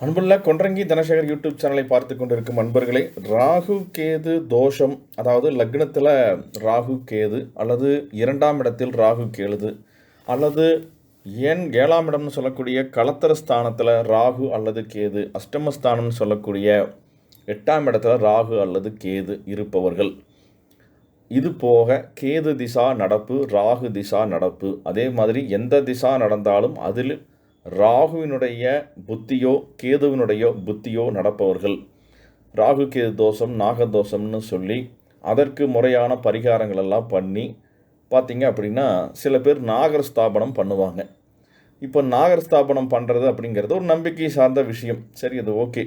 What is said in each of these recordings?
அன்புள்ள கொன்றங்கி தனசேகர் யூடியூப் சேனலை பார்த்து கொண்டிருக்கும் அன்பர்களே ராகு கேது தோஷம் அதாவது லக்னத்தில் ராகு கேது அல்லது இரண்டாம் இடத்தில் ராகு கேது அல்லது ஏன் ஏழாம் இடம்னு சொல்லக்கூடிய களத்திர ஸ்தானத்தில் ராகு அல்லது கேது அஷ்டமஸ்தானம்னு சொல்லக்கூடிய எட்டாம் இடத்துல ராகு அல்லது கேது இருப்பவர்கள். இது போக கேது திசா நடப்பு ராகு திசா நடப்பு அதே மாதிரி எந்த திசா நடந்தாலும் அதில் ராகுவினுடைய புத்தியோ கேதுவினுடைய புத்தியோ நடப்பவர்கள். ராகு கேது தோஷம் நாகதோஷம்னு சொல்லி அதற்கு முறையான பரிகாரங்கள் எல்லாம் பண்ணி பார்த்தீங்க அப்படின்னா சில பேர் நாகர் ஸ்தாபனம் பண்ணுவாங்க. இப்போ நாகர் ஸ்தாபனம் பண்ணுறது அப்படிங்கிறது ஒரு நம்பிக்கை சார்ந்த விஷயம். சரி அது ஓகே.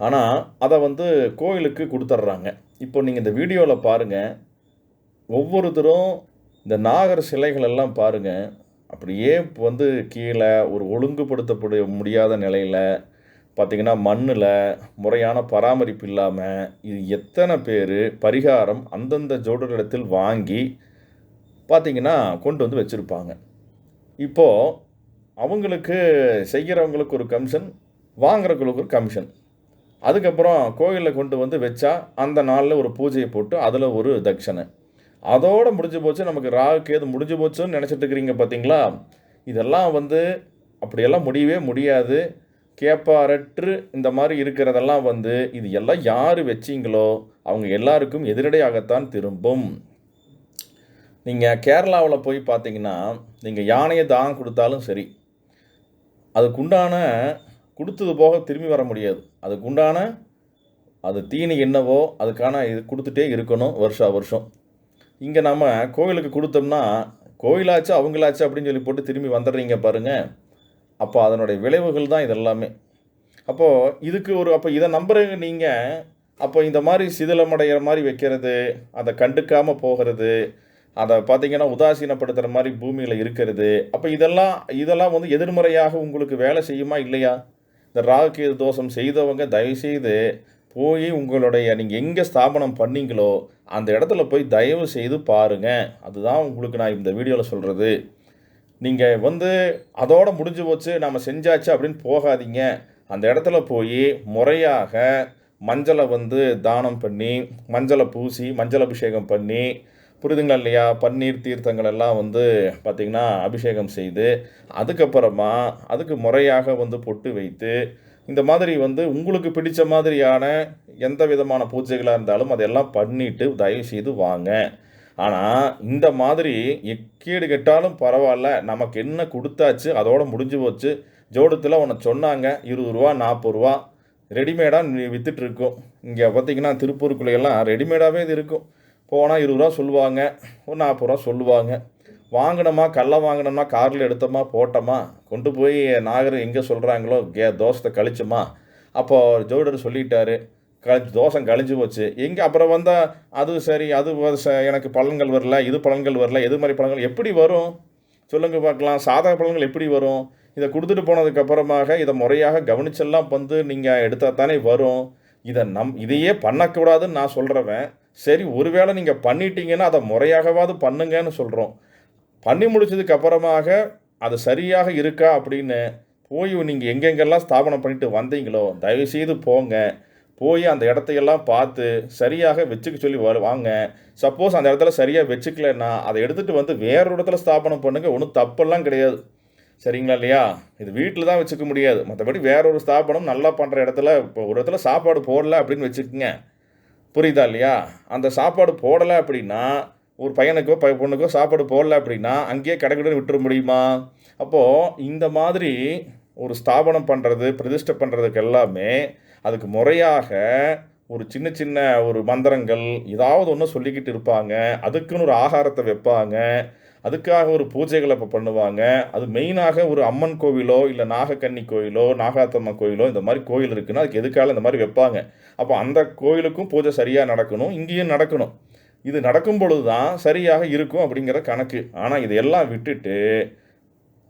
ஆனால் அதை வந்து கோயிலுக்கு கொடுத்துட்றாங்க. இப்போ நீங்கள் இந்த வீடியோவில் பாருங்கள் ஒவ்வொருத்தரும் இந்த நாகர் சிலைகள் எல்லாம் பாருங்கள் அப்படியே இப்போ வந்து கீழே ஒரு ஒழுங்குபடுத்தப்பட முடியாத நிலையில் பார்த்திங்கன்னா மண்ணில் முறையான பராமரிப்பு இல்லாமல் இது எத்தனை பேர் பரிகாரம் அந்தந்த ஜோடரிடத்தில் வாங்கி பார்த்திங்கன்னா கொண்டு வந்து வச்சுருப்பாங்க. இப்போது அவங்களுக்கு செய்கிறவங்களுக்கு ஒரு கமிஷன் வாங்குறவங்களுக்கு ஒரு கமிஷன் அதுக்கப்புறம் கோயிலில் கொண்டு வந்து வச்சா அந்த நாளில் ஒரு பூஜையை போட்டு அதில் ஒரு தட்சணை. அதோடு முடிஞ்சு போச்சு. நமக்கு ராகு கேது முடிஞ்சு போச்சுன்னு நினச்சிட்டு இருக்கிறீங்க பார்த்தீங்களா இதெல்லாம் வந்து அப்படியெல்லாம் முடியவே முடியாது. கேப்பாரற்று இந்த மாதிரி இருக்கிறதெல்லாம் வந்து இது எல்லாம் யார் வச்சிங்களோ அவங்க எல்லாருக்கும் எதிரடையாகத்தான் திரும்பும். நீங்கள் கேரளாவில் போய் பார்த்தீங்கன்னா நீங்கள் யானையை தானம் கொடுத்தாலும் சரி அதுக்குண்டான கொடுத்தது போக திரும்பி வர முடியாது. அதுக்குண்டான அது தீனி என்னவோ அதுக்கான இது கொடுத்துட்டே இருக்கணும் வருஷா வருஷம். இங்கே நாம் கோவிலுக்கு கொடுத்தோம்னா கோயிலாச்சு அவங்களாச்சு அப்படின்னு சொல்லி போட்டு திரும்பி வந்துடுறீங்க பாருங்கள் அப்போ அதனுடைய விளைவுகள் தான் இதெல்லாமே. அப்போது இதுக்கு ஒரு அப்போ இதை நம்புறீங்க நீங்கள் அப்போ இந்த மாதிரி சிதிலமடைகிற மாதிரி வைக்கிறது அதை கண்டுக்காமல் போகிறது அதை பார்த்தீங்கன்னா உதாசீனப்படுத்துகிற மாதிரி பூமியில் இருக்கிறது அப்போ இதெல்லாம் இதெல்லாம் வந்து எதிர்மறையாக உங்களுக்கு வேலை செய்யுமா இல்லையா? இந்த ராகுகேது தோஷம் செய்தவங்க தயவுசெய்து போய் உங்களுடைய நீங்கள் எங்கே ஸ்தாபனம் பண்ணீங்களோ அந்த இடத்துல போய் தயவு செய்து பாருங்கள் அதுதான் உங்களுக்கு நான் இந்த வீடியோவில் சொல்கிறது நீங்கள் வந்து அதோடு முடிஞ்சு போச்சு நம்ம செஞ்சாச்சு அப்படின்னு போகாதீங்க. அந்த இடத்துல போய் முறையாக மஞ்சளை வந்து தானம் பண்ணி மஞ்சளை பூசி மஞ்சள் அபிஷேகம் பண்ணி புரிதுங்களா இல்லையா? பன்னீர் தீர்த்தங்கள் எல்லாம் வந்து பார்த்திங்கன்னா அபிஷேகம் செய்து அதுக்கப்புறமா அதுக்கு முறையாக வந்து பொட்டு வைத்து இந்த மாதிரி வந்து உங்களுக்கு பிடித்த மாதிரியான எந்த விதமான பூஜைகளாக இருந்தாலும் அதெல்லாம் பண்ணிவிட்டு தயவு செய்து வாங்க. ஆனால் இந்த மாதிரி எக்கேடு கெட்டாலும் பரவாயில்ல. நமக்கு என்ன கொடுத்தாச்சு அதோடு முடிஞ்சு போச்சு. ஜோடத்தில் உன்னை சொன்னாங்க இருபது ரூபா நாற்பது ரூபா. ரெடிமேடாக விற்றுட்ருக்கோம் இங்கே பார்த்தீங்கன்னா திருப்பூருக்குள்ளையெல்லாம் ரெடிமேடாகவே இது இருக்கும். போனால் இருபது ரூபா சொல்லுவாங்க ஒரு நாற்பது ரூபா சொல்லுவாங்க. வாங்கினோமா கல்லை வாங்கினோமா காரில் எடுத்தோமா போட்டோமா கொண்டு போய் நாகர் எங்கே சொல்கிறாங்களோ கே தோசத்தை கழிச்சோமா? அப்போது ஜோடர் சொல்லிட்டாரு கழிச்சு தோசம் கழிஞ்சு போச்சு. எங்கே அப்புறம் வந்தால் அது சரி அது எனக்கு பலன்கள் வரல இது பலன்கள் வரல எது மாதிரி பலன்கள் எப்படி வரும்? சொல்லுங்க பார்க்கலாம். சாதக பலன்கள் எப்படி வரும்? இதை கொடுத்துட்டு போனதுக்கப்புறமாக இதை முறையாக கவனிச்செல்லாம் வந்து நீங்கள் எடுத்தால் தானே வரும். இதை நம் இதையே பண்ணக்கூடாதுன்னு நான் சொல்கிறவன் சரி ஒருவேளை நீங்கள் பண்ணிட்டீங்கன்னா அதை முறையாகவாது பண்ணுங்கன்னு சொல்கிறோம் பண்ணி முடித்ததுக்கு அப்புறமாக அது சரியாக இருக்கா அப்படின்னு போய் நீங்கள் எங்கெங்கெல்லாம் ஸ்தாபனம் பண்ணிட்டு வந்தீங்களோ தயவுசெய்து போங்க. போய் அந்த இடத்தையெல்லாம் பார்த்து சரியாக வச்சுக்க சொல்லி வரு வாங்க. சப்போஸ் அந்த இடத்துல சரியாக வச்சுக்கலன்னா அதை எடுத்துகிட்டு வந்து வேற இடத்துல ஸ்தாபனம் பண்ணுங்க. ஒன்றும் தப்பெல்லாம் கிடையாது. சரிங்களா இல்லையா? இது வீட்டில் தான் வச்சுக்க முடியாது. மற்றபடி வேற ஒரு ஸ்தாபனம் நல்லா பண்ணுற இடத்துல இப்போ ஒரு இடத்துல சாப்பாடு போடல அப்படின்னு வச்சுக்கோங்க. புரியுதா இல்லையா? அந்த சாப்பாடு போடலை அப்படின்னா ஒரு பையனுக்கோ ப பொண்ணுக்கோ சாப்பாடு போடல அப்படின்னா அங்கேயே கடைக்கடன் விட்டுற முடியுமா? அப்போது இந்த மாதிரி ஒரு ஸ்தாபனம் பண்ணுறது பிரதிஷ்டை பண்ணுறதுக்கு எல்லாமே அதுக்கு முறையாக ஒரு சின்ன சின்ன ஒரு மந்திரங்கள் ஏதாவது ஒன்று சொல்லிக்கிட்டு இருப்பாங்க. அதுக்குன்னு ஒரு ஆகாரத்தை வைப்பாங்க. அதுக்காக ஒரு பூஜைகளை இப்போ பண்ணுவாங்க. அது மெயினாக ஒரு அம்மன் கோவிலோ இல்லை நாகக்கன்னி கோயிலோ நாகாத்தம்மா கோயிலோ இந்த மாதிரி கோயில் இருக்குன்னா அதுக்கு எதுக்காக இந்த மாதிரி வைப்பாங்க. அப்போ அந்த கோயிலுக்கும் பூஜை சரியாக நடக்கணும் இங்கேயும் நடக்கணும். இது நடக்கும் பொழுது தான் சரியாக இருக்கும் அப்படிங்கிற கணக்கு. ஆனால் இதையெல்லாம் விட்டுட்டு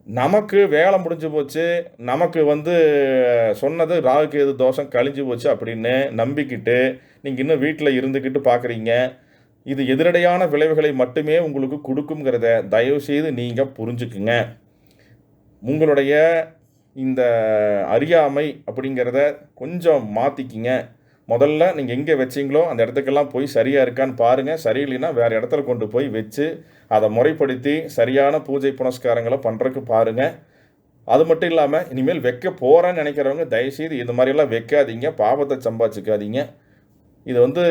நமக்கு வேலை முடிஞ்சு போச்சு நமக்கு வந்து சொன்னது ராகுக்கு எது தோஷம் கழிஞ்சு போச்சு அப்படின்னு நம்பிக்கிட்டு நீங்கள் இன்னும் வீட்டில் இருந்துக்கிட்டு பார்க்குறீங்க இது எதிரடையான விளைவுகளை மட்டுமே உங்களுக்கு கொடுக்குங்கிறத தயவு செய்து நீங்கள் புரிஞ்சுக்குங்க. உங்களுடைய இந்த அறியாமை அப்படிங்கிறத கொஞ்சம் மாற்றிக்கிங்க முதல்ல நீங்கள் எங்கே வச்சீங்களோ அந்த இடத்துக்கெல்லாம் போய் சரியாக இருக்கான்னு பாருங்கள் சரியில்லைன்னா வேறு இடத்துல கொண்டு போய் வச்சு அதை முறைப்படுத்தி சரியான பூஜை புனஸ்காரங்களை பண்ணுறதுக்கு பாருங்கள் அது மட்டும் இல்லாமல் இனிமேல் வைக்க போகிறேன்னு நினைக்கிறவங்க தயவுசெய்து இது மாதிரியெல்லாம் வைக்காதீங்க. பாவத்தை சம்பாதிச்சுக்காதீங்க. இது வந்து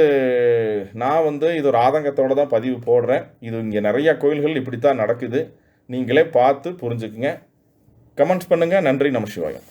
நான் வந்து இது ஒரு ஆதங்கத்தோடு தான் பதிவு போடுறேன். இது இங்கே நிறையா கோயில்கள் இப்படி தான் நடக்குது. நீங்களே பார்த்து புரிஞ்சுக்குங்க. கமெண்ட்ஸ் பண்ணுங்கள் நன்றி. நம சிவாயம்.